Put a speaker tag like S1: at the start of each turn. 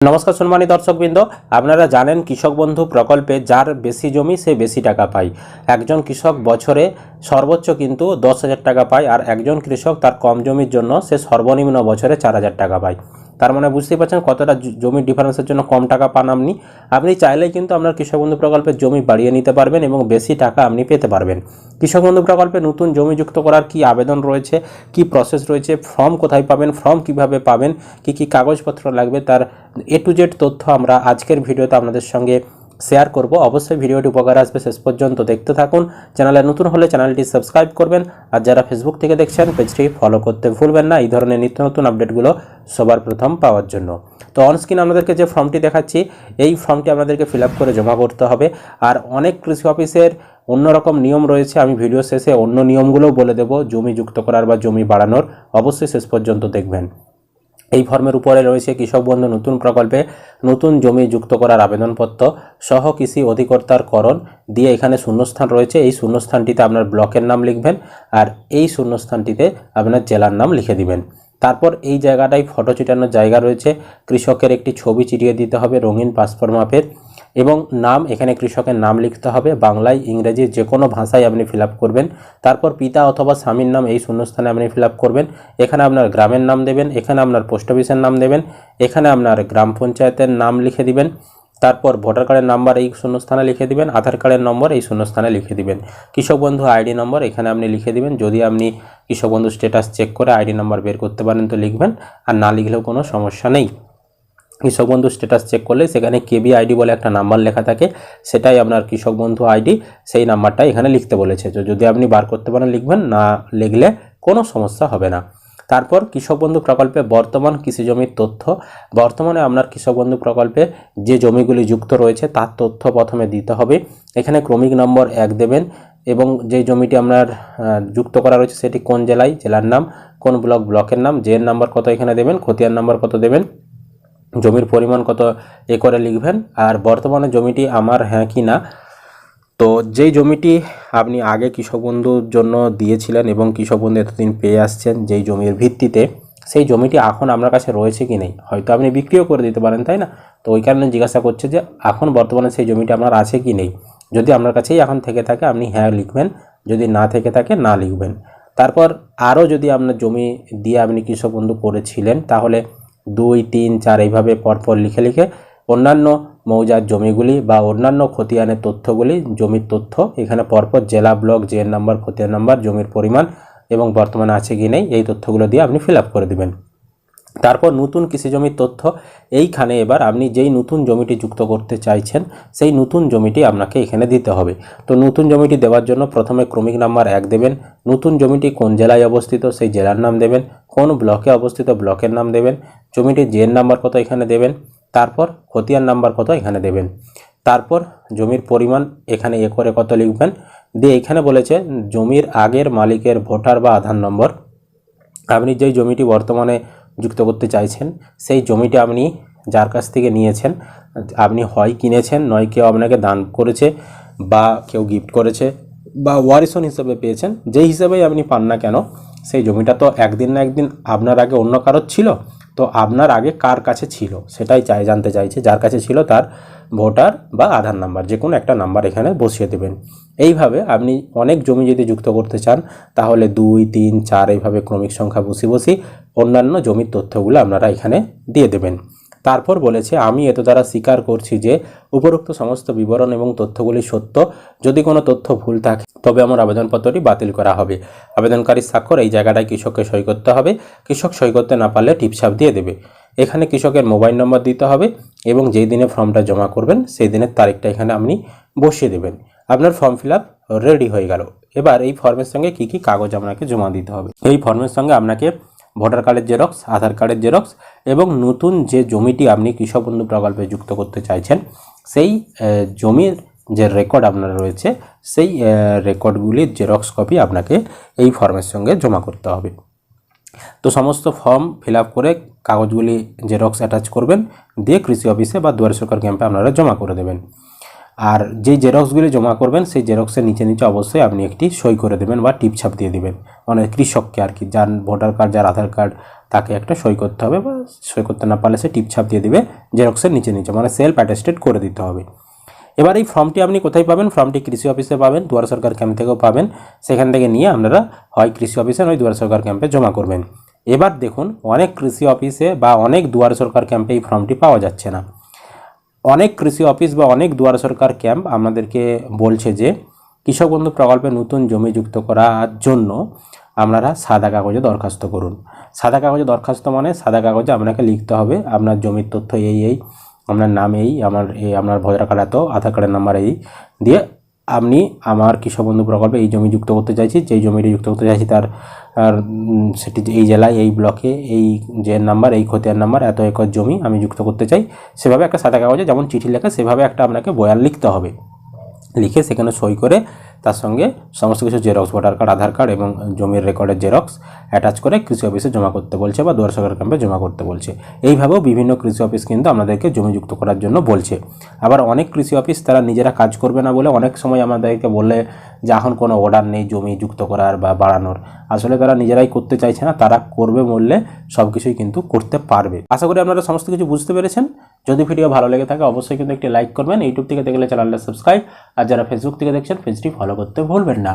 S1: নমস্কার সম্মানী দর্শকবৃন্দ, আপনারা জানেন কৃষক বন্ধু প্রকল্পে যার বেশি জমি, সে বেশি টাকা পায়। একজন কৃষক বছরে সর্বোচ্চ কিন্তু দশ হাজার টাকা পায় আর একজন কৃষক তার কম জমির জন্য সে সর্বনিম্ন বছরে চার হাজার টাকা পায়। তার মানে বুঝতেই পারছেন কতটা জমির ডিফারেন্সের জন্য কম টাকা পান আপনি। আপনি চাইলেই কিন্তু আপনার কৃষক বন্ধু প্রকল্পের জমি বাড়িয়ে নিতে পারবেন এবং বেশি টাকা আপনি পেতে পারবেন। কৃষক বন্ধু প্রকল্পে নতুন জমি যুক্ত করার কি আবেদন রয়েছে? কি প্রসেস রয়েছে? ফর্ম কোথায় পাবেন? ফর্ম কীভাবে পাবেন? কি কি কাগজপত্র লাগবে? তার এ টু জেড তথ্য আমরা আজকের ভিডিওতে আপনাদের সঙ্গে শেয়ার করব। অবশ্যই ভিডিওটি উপকার আসবে। শেষ পর্যন্ত দেখতে থাকুন। চ্যানেলে নতুন হলে চ্যানেলটি সাবস্ক্রাইব করবেন। আর যারা ফেসবুক থেকে দেখছেন পেজটি ফলো করতে ভুলবেন না। এই ধরনের নিত্য নতুন আপডেটগুলো সবার প্রথম পাওয়ার জন্য। তো অনস্ক্রিন আপনাদেরকে যে ফর্মটি দেখাচ্ছি, এই ফর্মটি আপনাদেরকে ফিল করে জমা করতে হবে। আর অনেক কৃষি অফিসের অন্যরকম নিয়ম রয়েছে। আমি ভিডিও শেষে অন্য নিয়মগুলোও বলে দেবো। জমি যুক্ত করার বা জমি বাড়ানোর। অবশ্যই শেষ পর্যন্ত দেখবেন। এই ফর্মের উপরে রয়েছে কৃষক বন্ধু নতুন প্রকল্পে নতুন জমি যুক্ত করার আবেদনপত্র সহ কৃষি অধিকর্তার করণ দিয়ে এখানে শূন্যস্থান রয়েছে। এই শূন্যস্থানটিতে আপনার ব্লকের নাম লিখবেন আর এই শূন্যস্থানটিতে আপনার জেলার নাম লিখে দিবেন। তারপর এই জায়গাটায় ফটো চিটানোর জায়গা রয়েছে। কৃষকের একটি ছবি চিটিয়ে দিতে হবে রঙিন পাসপোর্ট মাপের এবং নাম, এখানে কৃষকের নাম লিখতে হবে। বাংলায়, ইংরেজি যে কোনো ভাষায় আপনি ফিল করবেন। তারপর পিতা অথবা স্বামীর নাম এই শূন্যস্থানে আপনি ফিল করবেন। এখানে আপনার গ্রামের নাম দেবেন, এখানে আপনার পোস্ট অফিসের নাম দেবেন, এখানে আপনার গ্রাম পঞ্চায়েতের নাম লিখে দিবেন। তারপর ভোটার কার্ডের নাম্বার এই শূন্যস্থানে লিখে দিবেন, আধার কার্ডের নম্বর এই শূন্যস্থানে লিখে দিবেন। কৃষক বন্ধু আইডি নম্বর এখানে আপনি লিখে দিবেন। যদি আপনি কৃষক বন্ধু স্ট্যাটাস চেক করে আইডি নাম্বার বের করতে পারেন তো লিখবেন, আর না লিখলেও কোনো সমস্যা নেই। কৃষক বন্ধু স্ট্যাটাস চেক করলে সেখানে কেবি আইডি বলে একটা নাম্বার লেখা থাকে, সেটাই আপনার কৃষক বন্ধু আইডি, সেই নাম্বারটাই এখানে লিখতে বলেছে। তো যদি আপনি বার করতে পারেন লিখবেন, না লিখলে কোনো সমস্যা হবে না। তারপর কৃষক বন্ধু প্রকল্পে বর্তমান কৃষি জমির তথ্য। বর্তমানে আপনার কৃষক বন্ধু প্রকল্পে যে জমিগুলি যুক্ত রয়েছে, তার তথ্য প্রথমে দিতে হবে। এখানে ক্রমিক নম্বর এক দেবেন এবং যে জমিটি আপনার যুক্ত করা রয়েছে সেটি কোন জেলায়, জেলার নাম, কোন ব্লক, ব্লকের নাম, জের নাম্বার কত এখানে দেবেন, খতিয়ান নাম্বার কত দেবেন, জমির পরিমাণ কত এ করে লিখবেন, আর বর্তমানে জমিটি আমার হ্যাঁ কি না তো যেই জমিটি আপনি আগে কৃষক বন্ধুর জন্য দিয়েছিলেন এবং কৃষক বন্ধু এতদিন পেয়ে আসছেন, যেই জমির ভিত্তিতে, সেই জমিটি এখন আপনার কাছে রয়েছে কি নেই? হয়তো আপনি বিক্রিও করে দিতে পারেন, তাই না? তো ওই কারণে জিজ্ঞাসা করছে যে, এখন বর্তমানে সেই জমিটি আপনার আছে কি নেই? যদি আপনার কাছেই এখন থেকে থাকে, আপনি হ্যাঁ লিখবেন, যদি না থেকে থাকে, না লিখবেন। তারপর আরও যদি আপনার জমি দিয়ে আপনি কৃষক বন্ধু করেছিলেন, তাহলে দুই, তিন, চার, এইভাবে পরপর লিখে লিখে অন্যান্য মৌজার জমিগুলি বা অন্যান্য খতিয়ানের তথ্যগুলি, জমির তথ্য। এখানে পরপর জেলা ব্লক, জের নাম্বার, খতিয়ান নাম্বার, জমির পরিমাণ এবং বর্তমানে আছে কি নেই, এই তথ্যগুলো দিয়ে আপনি ফিল করে দেবেন। তারপর নতুন কৃষি জমির তথ্য। এইখানে এবার আপনি যেই নতুন জমিটি যুক্ত করতে চাইছেন, সেই নতুন জমিটি আপনাকে এখানে দিতে হবে। তো নতুন জমিটি দেওয়ার জন্য প্রথমে ক্রমিক নাম্বার এক দেবেন। নতুন জমিটি কোন জেলায় অবস্থিত, সেই জেলার নাম দেবেন। কোন ব্লকে অবস্থিত, ব্লকের নাম দেবেন। জমিটির জের নাম্বার কত এখানে দেবেন। তারপর খতিয়ান নাম্বার কত এখানে দেবেন? তারপর জমির পরিমাণ এখানে এ করে কত লিখবেন? দিয়ে এখানে বলেছে জমির আগের মালিকের ভোটার বা আধার নম্বর। আপনি যেই জমিটি বর্তমানে যুক্ত করতে চাইছেন, সেই জমিটি আপনি যার কাছ থেকে নিয়েছেন, আপনি হয় কিনেছেন, নয় কেউ আপনাকে দান করেছে বা কেউ গিফট করেছে বা ওয়ারিসন হিসেবে পেয়েছেন, যেই হিসেবেই আপনি পান না কেন, সেই জমিটা তো একদিন না একদিন আপনার আগে অন্য কারোর ছিল। তো আপনার আগে কার কাছে ছিল? সেটাই চাই, জানতে চাইছে। যার কাছে ছিল তার ভোটার বা আধার নাম্বার, যে কোনো একটা নাম্বার এখানে বসিয়ে দেবেন। এইভাবে আপনি অনেক জমি যদি যুক্ত করতে চান, তাহলে দুই, তিন, চার, এইভাবে ক্রমিক সংখ্যা বসি বসি অন্যান্য জমির তথ্যগুলো আপনারা এখানে দিয়ে দেবেন। তারপর বলেছে, আমি এত দ্বারা স্বীকার করছি যে, উপরোক্ত সমস্ত বিবরণ এবং তথ্যগুলি সত্য। যদি কোনো তথ্য ভুল থাকে, তবে আমার আবেদনপত্রটি বাতিল করা হবে। আবেদনকারী স্বাক্ষর এই জায়গাটায় কৃষককে সই করতে হবে। কৃষক সই করতে না পারলে টিপছাপ দিয়ে দেবে। এখানে কৃষকের মোবাইল নম্বর দিতে হবে এবং যেই দিনে ফর্মটা জমা করবেন, সেই দিনের তারিখটা এখানে আপনি বসিয়ে দেবেন। আপনার ফর্ম ফিল আপ রেডি হয়ে গেল। এবার এই ফর্মের সঙ্গে কি কি কাগজ আপনাকে জমা দিতে হবে? এই ফর্মের সঙ্গে আপনাকে ভোটার কার্ডের জেরক্স, আধার কার্ডের জেরক্স এবং নতুন যে জমিটি আপনি কৃষক বন্ধু প্রকল্পে যুক্ত করতে চাইছেন, সেই জমির যে রেকর্ড আপনার রয়েছে, সেই রেকর্ডগুলির জেরক্স কপি আপনাকে এই ফর্মের সঙ্গে জমা করতে হবে। তো সমস্ত ফর্ম ফিল করে কাগজগুলি জেরক্স অ্যাটাচ করবেন, দিয়ে কৃষি অফিসে বা দুয়ারে সরকার ক্যাম্পে আপনারা জমা করে দেবেন। আর যেই জেরক্সগুলি জমা করবেন, সেই জেরক্সের নিচে নিচে অবশ্যই আপনি একটি সই করে দেবেন বা টিপছাপ দিয়ে দেবেন। মানে কৃষককে আর কি, যার ভোটার কার্ড, যার আধার কার্ড, তাকে একটা সই করতে হবে বা সই করতে না পারলে সে টিপছাপ দিয়ে দেবে জেরক্সের নিচে নিচে মানে সেলফ অ্যাটেস্টেড করে দিতে হবে। এবার এই ফর্মটি আপনি কোথায় পাবেন? ফর্মটি কৃষি অফিসে পাবেন, দুয়ার সরকার ক্যাম্প থেকেও পাবেন। সেখান থেকে নিয়ে আপনারা হয় কৃষি অফিসে, নয় দুয়ার সরকার ক্যাম্পে জমা করবেন। এবার দেখুন, অনেক কৃষি অফিসে বা অনেক দুয়ার সরকার ক্যাম্পে এই ফর্মটি পাওয়া যাচ্ছে না। অনেক কৃষি অফিস বা অনেক দুয়ার সরকার ক্যাম্প আমাদেরকে বলছে যে, কৃষক বন্ধু প্রকল্পে নতুন জমি যুক্ত করার জন্য আপনারা সাদা কাগজে দরখাস্ত করুন। সাদা কাগজে দরখাস্ত মানে সাদা কাগজে আপনাকে লিখতে হবে, আপনার জমির তথ্য এই এই, আপনার নাম এই, আমার এই আপনার ভোটার কার্ড এত, আধার কার্ডের নাম্বার এই, দিয়ে আপনি আমার কৃষক বন্ধু প্রকল্পে এই জমি যুক্ত করতে চাইছি যেই জমিটি যুক্ত করতে চাইছি তার আর, সেটি এই জেলায় এই ব্লকে এই যে নাম্বার এই খতিয়ার নাম্বার এত একর জমি আমি যুক্ত করতে চাই সেভাবে একটা সাদা কাগজে যেমন চিঠি লেখা সেভাবে একটা আপনাকে বয়ান লিখতে হবে। লিখে সেখানে সই করে তার সঙ্গে সমস্ত কিছু xerox voter card Aadhaar card এবং জমির রেকর্ডের জেরক্স অ্যাটাচ করে কৃষি অফিসে জমা করতে বলছে বা দুয়ার সরকার ক্যাম্পে জমা করতে বলছে। এইভাবেও বিভিন্ন কৃষি অফিস কিন্তু আমাদেরকে জমি যুক্ত করার জন্য বলছে। আবার অনেক কৃষি অফিস তারা নিজেরা কাজ করবে না বলে অনেক সময় আমাদেরকে বলে যে, এখন কোনো অর্ডার নেই জমি যুক্ত করার বা বাড়ানোর। আসলে তারা নিজেরাই করতে চাইছে না, তারা করবে বললে সব কিছুই কিন্তু করতে পারবে। আশা করি আপনারা সমস্ত কিছু বুঝতে পেরেছেন। যদি ভিডিও ভালো লেগে থাকে, অবশ্যই কিন্তু একটি লাইক করবেন। ইউটিউব থেকে দেখলে চ্যানেলটা সাবস্ক্রাইব আর যারা ফেসবুক থেকে দেখছেন, পেজটি ফলো করতে ভুলবেন না।